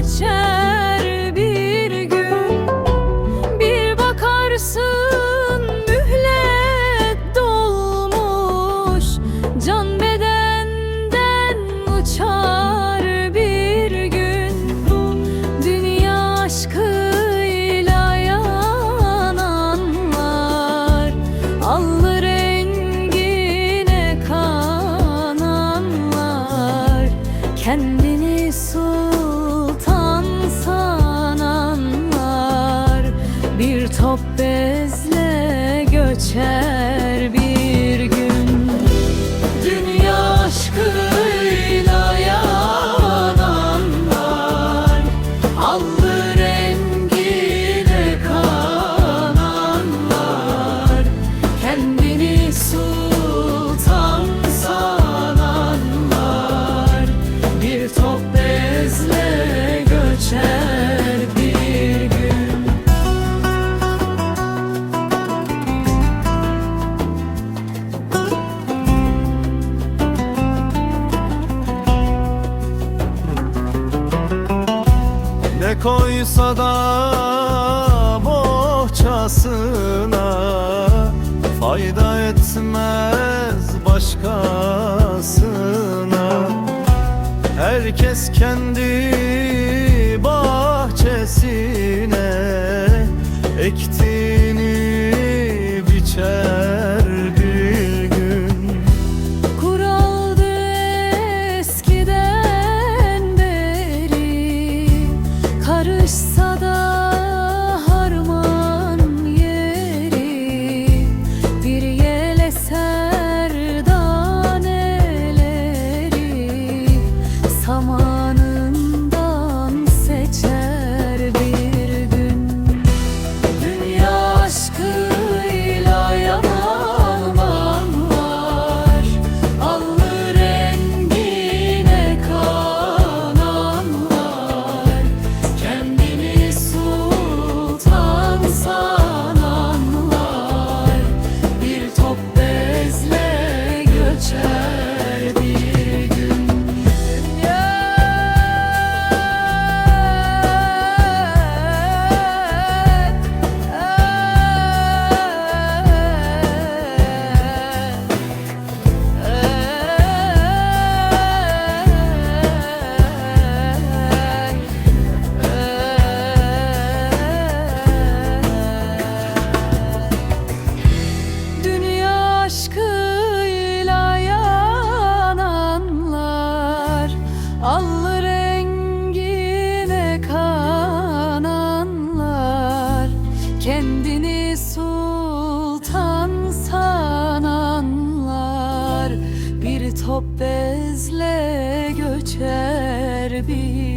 geçer bir gün. Bir bakarsın mühlet dolmuş. Can bedenden uçar bir gün. Dünya aşkıyla yananlar Allı rengine kananlar Kendini sor Bir top bezle göçer bir gün. Dünya aşkı Ne koysa da bohçasına Fayda etmez başkasına. Herkes kendi bahçesine ekti göçer bir